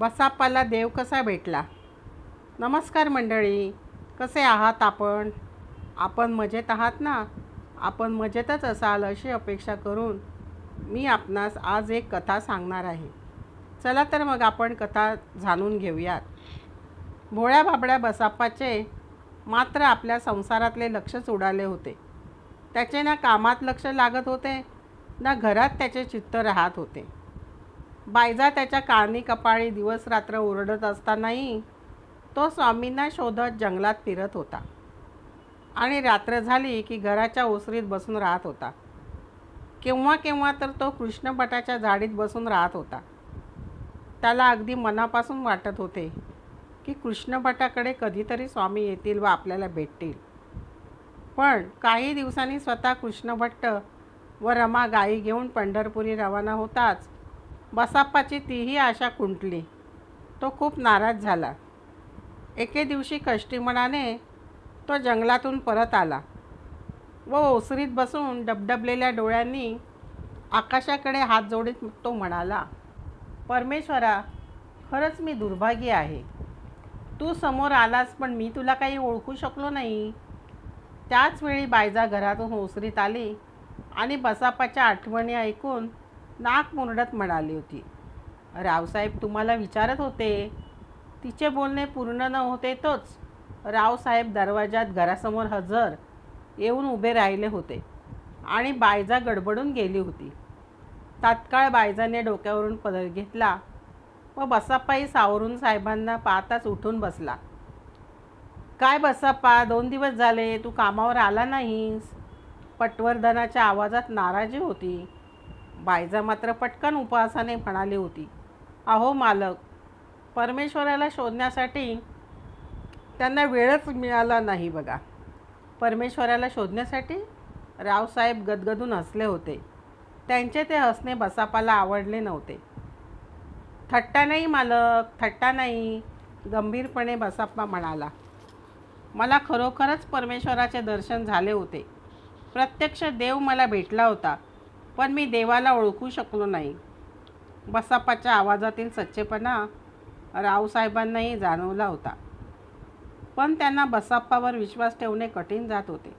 बसाप्पाला देव कसा भेटला? नमस्कार मंडळी कसे आहात आपण? आपण मजेत आहात ना? आपण मजेतच असाल अशी अपेक्षा करून मी आपणास आज एक कथा सांगणार आहे. चला तर मग आपण कथा जाणून घेऊयात. भोळ्या बाबड्या बसाप्पाचे मात्र आपल्या संसारातले लक्षच उडाले होते. त्याचे ना कामात लक्ष लागत होते ना घरात त्याचे चित्त राहत होते. बायजा त्याच्या काळणी कपाळी दिवस रात्र ओरडत असतानाही तो स्वामींना शोधत जंगलात फिरत होता. आणि रात्र झाली की घराच्या ओसरीत बसून राहत होता. केव्हा केव्हा तर तो कृष्णभटाच्या झाडीत बसून राहत होता. त्याला अगदी मनापासून वाटत होते की कृष्णभटाकडे कधीतरी स्वामी येतील व आपल्याला भेटतील. पण काही दिवसांनी स्वतः कृष्णभट्ट व रमा गाई घेऊन पंढरपुरी रवाना होताच बसाप्पाची तीही आशा खुंटली तो खूप नाराज झाला. एके दिवशी कष्टीमणाने तो जंगलातून परत आला व ओसरीत बसून डबडबलेल्या डोळ्यांनी आकाशाकडे हात जोडीत तो म्हणाला परमेश्वरा खरंच मी दुर्भागी आहे. तू समोर आलास पण मी तुला काही ओळखू शकलो नाही. त्याच वेळी बायजा घरातून ओसरीत आली आणि बसापाच्या आठवणी ऐकून नाक मुरडत म्हणाली होती. रावसाहेब तुम्हाला विचारत होते. तिचे बोलणे पूर्ण न होते तोच रावसाहेब दरवाजात घरासमोर हजर येऊन उभे राहिले होते आणि बायजा गडबडून गेली होती. तात्काळ बायजाने डोक्यावरून पदर घेतला व बसाप्पाही सावरून साहेबांना पाहताच उठून बसला. काय बसाप्पा दोन दिवस झाले तू कामावर आला नाहीस पटवर्धनाच्या आवाजात नाराजी होती. बायजा मात्र पटकन उपवासाने म्हणाली होती अहो मालक परमेश्वराला शोधण्यासाठी त्यांना वेळच मिळाला नाही बघा. परमेश्वराला शोधण्यासाठी रावसाहेब गदगदून हसले होते. त्यांचे ते हसणे बसापाला आवडले नव्हते. थट्टा नाही मालक थट्टा नाही गंभीरपणे बसाप्पा म्हणाला. मला खरोखरच परमेश्वराचे दर्शन झाले होते. प्रत्यक्ष देव मला भेटला होता. पण मी देवाला ओळखू शकलो नाही. बसापाच्या आवाजातील सच्चेपणा रावसाहेबांनाही जाणवला होता. पण त्यांना बसाप्पावर विश्वास ठेवणे कठीण जात होते.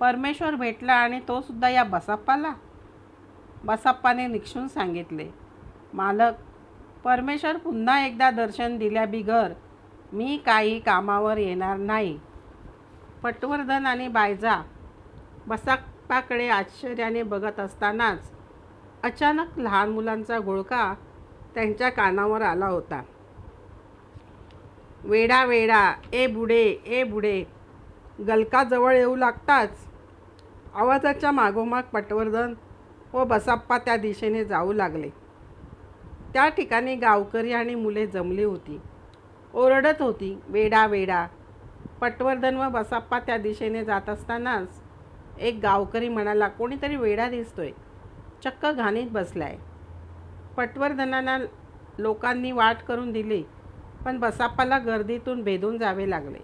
परमेश्वर भेटला आणि तो सुद्धा या बसाप्पाला? बसाप्पाने निक्षून सांगितले मालक परमेश्वर पुन्हा एकदा दर्शन दिल्याबिगर मी काही कामावर येणार नाही. पटवर्धन आणि बायजा बसा बसाप्पाकडे आश्चर्याने बघत असतानाच अचानक लहान मुलांचा घोळका त्यांच्या कानावर आला होता. वेडा वेडा ए बुडे ए बुडे गलकाजवळ येऊ लागताच. आवाजाच्या मागोमाग पटवर्धन व बसाप्पा त्या दिशेने जाऊ लागले. त्या ठिकाणी गावकरी आणि मुले जमली होती. ओरडत होती वेडा वेडा. पटवर्धन व बसाप्पा त्या दिशेने जात असतानाच एक गावकरी म्हणाला कोणीतरी वेडा दिसतोय. चक्क घाणीत बसलाय. पटवर्धनांना लोकांनी वाट करून दिली पण बसाप्पाला गर्दीतून भेदून जावे लागले.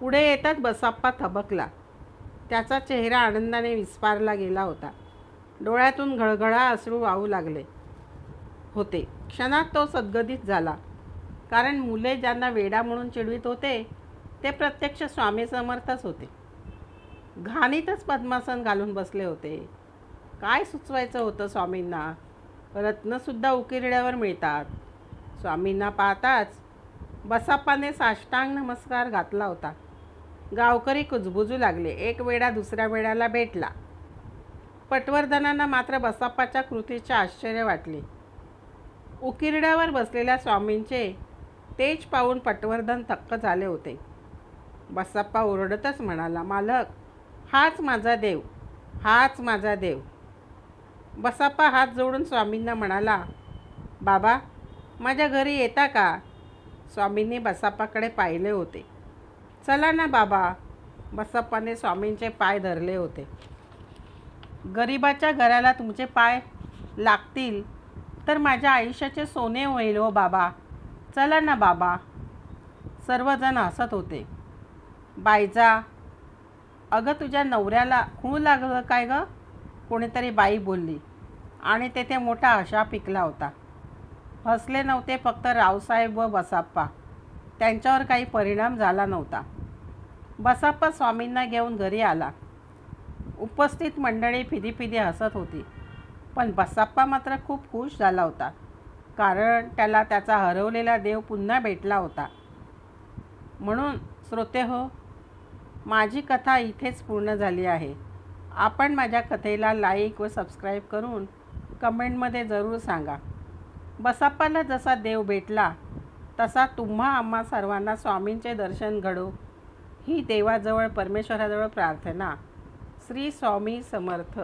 पुढे येताच बसाप्पा थबकला. त्याचा चेहरा आनंदाने विस्पारला गेला होता. डोळ्यातून घळघळा अश्रू वाहू लागले होते. क्षणात तो सद्गदित झाला. कारण मुले ज्यांना वेडा म्हणून चिडवीत होते ते प्रत्यक्ष स्वामी समर्थच होते. घाणीतच पद्मासन घालून बसले होते. काय सुचवायचं होतं स्वामींना? रत्नसुद्धा उकिरड्यावर मिळतात. स्वामींना पाहताच बसाप्पाने साष्टांग नमस्कार घातला होता. गावकरी कुजबुजू लागले. एक वेळा दुसऱ्या वेळाला भेटला. पटवर्धनांना मात्र बसाप्पाच्या कृतीचे आश्चर्य वाटले. उकिरड्यावर बसलेल्या स्वामींचे तेज पाहून पटवर्धन थक्क झाले होते. बसाप्पा ओरडतच म्हणाला मालक हाच माझा देव हाच माझा देव. बसाप्पा हात जोडून स्वामींना म्हणाला बाबा माझ्या घरी येता का? स्वामींनी बसाप्पाकडे पाहिले होते. चला ना बाबा बसाप्पाने स्वामींचे पाय धरले होते. गरिबाच्या घराला तुमचे पाय लागतील तर माझ्या आयुष्याचे सोने होईल हो बाबा. चला ना बाबा. सर्वजण हसत होते. बायजा अगं तुझ्या नवऱ्याला खूळ लागलं काय गं? कोणीतरी बाई बोलली आणि तेथे मोठा आशा पिकला होता. हसले नव्हते फक्त रावसाहेब व बसाप्पा. त्यांच्यावर काही परिणाम झाला नव्हता. बसाप्पा स्वामींना घेऊन घरी आला. उपस्थित मंडळी फिदी फिदी हसत होती. पण बसाप्पा मात्र खूप खुश झाला होता कारण त्याला त्याचा हरवलेला देव पुन्हा भेटला होता. म्हणून श्रोते हो माझी कथा इथेच पूर्ण झाली आहे. आपण माझ्या कथेला लाईक व सबस्क्राईब करून कमेंटमध्ये जरूर सांगा. बसाप्पाला जसा देव भेटला तसा तुम्हा आम्हा सर्वांना स्वामींचे दर्शन घडो. ही देवाजवळ परमेश्वराजवळ प्रार्थना. श्री स्वामी समर्थ.